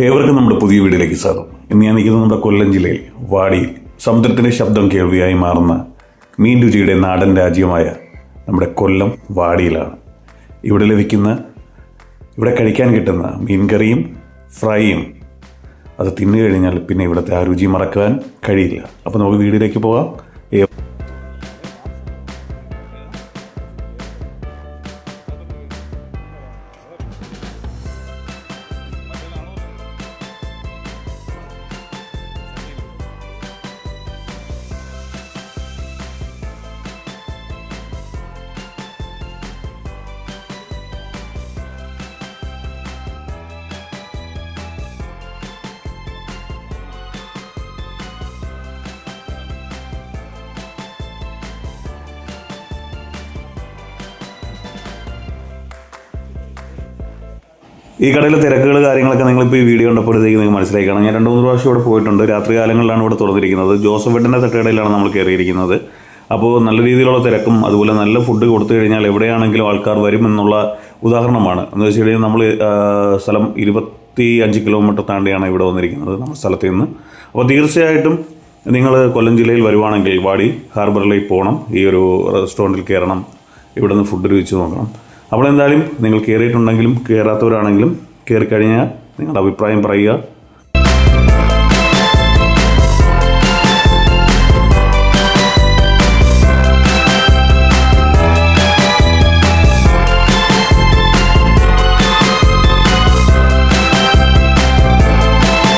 ഏവർക്കും നമ്മുടെ പുതിയ വീഡിയോയിലേക്ക് സ്വാഗതം. ഇന്ന് ഞാൻ നിൽക്കുന്നത് നമ്മുടെ കൊല്ലം ജില്ലയിൽ വാടിയിൽ. സമുദ്രത്തിന്റെ ശബ്ദം കേൾവിയായി മാറുന്ന മീൻ രുചിയുടെ നാടൻ രാജ്യമായ നമ്മുടെ കൊല്ലം വാടിയിലാണ്. ഇവിടെ ലഭിക്കുന്ന ഇവിടെ കഴിക്കാൻ കിട്ടുന്ന മീൻകറിയും ഫ്രൈയും അത് തിന്നു കഴിഞ്ഞാൽ പിന്നെ ഇവിടുത്തെ ആ രുചി മറക്കാൻ കഴിയില്ല. അപ്പോൾ നമുക്ക് വീഡിയോയിലേക്ക് പോകാം. ഈ കടയിലെ തിരക്കുകൾ കാര്യങ്ങളൊക്കെ നിങ്ങളിപ്പോൾ ഈ വീഡിയോ കണ്ടപ്പോഴത്തേക്ക് നിങ്ങൾക്ക് മനസ്സിലായി കാണാം ഞാൻ രണ്ട് മൂന്ന് പ്രാവശ്യം ഇവിടെ പോയിട്ടുണ്ട്. രാത്രി കാലങ്ങളിലാണ് ഇവിടെ തുറന്നിരിക്കുന്നത്. ജോസഫ് വെട്ടിന്റെ തട്ടുകടയിലാണ് നമ്മൾ കയറിയിരിക്കുന്നത്. അപ്പോൾ നല്ല രീതിയിലുള്ള തിരക്കും അതുപോലെ നല്ല ഫുഡ് കൊടുത്തു കഴിഞ്ഞാൽ എവിടെയാണെങ്കിലും ആൾക്കാർ വരും എന്നുള്ള ഉദാഹരണമാണ്. എന്ന് വെച്ച് കഴിഞ്ഞാൽ നമ്മൾ സ്ഥലം ഇരുപത്തി അഞ്ച് കിലോമീറ്റർ താണ്ടിയാണ് ഇവിടെ വന്നിരിക്കുന്നത് നമ്മുടെ സ്ഥലത്ത് നിന്ന് അപ്പോൾ തീർച്ചയായിട്ടും നിങ്ങൾ കൊല്ലം ജില്ലയിൽ വരുവാണെങ്കിൽ വാടി ഹാർബറിലേക്ക് പോകണം. ഈ ഒരു റെസ്റ്റോറന്റിൽ കയറണം. ഇവിടെ നിന്ന് ഫുഡ് രുചിച്ച് നോക്കണം. അപ്പോൾ എന്തായാലും നിങ്ങൾ കയറിയിട്ടുണ്ടെങ്കിലും കയറാത്തവരാണെങ്കിലും കയറി കഴിഞ്ഞാൽ നിങ്ങളുടെ അഭിപ്രായം പറയുക.